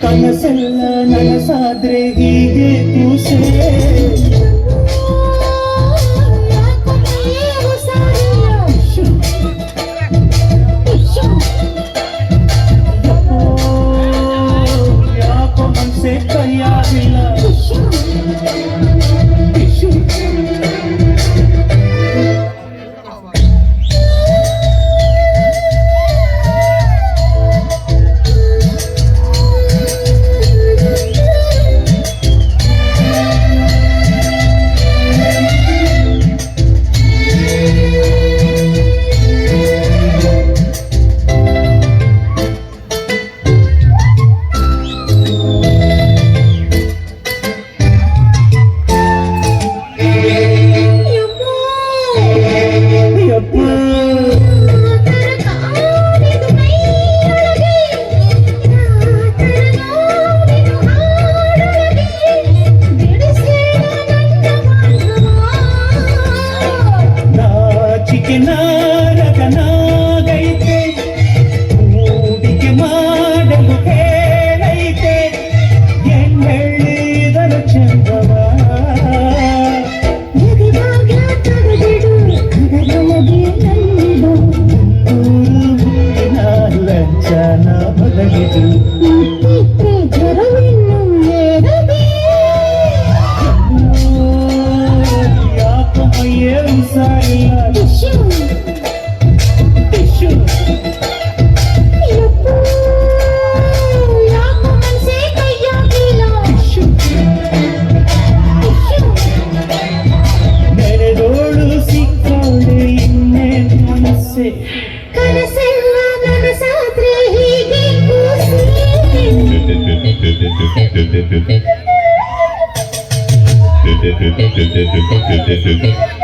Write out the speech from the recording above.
ಕನಸಲ್ಲ ನನಸಾದ್ರೆ ಹೀಗೆ ಕೂಸೆ కంచన బదగి Thank you.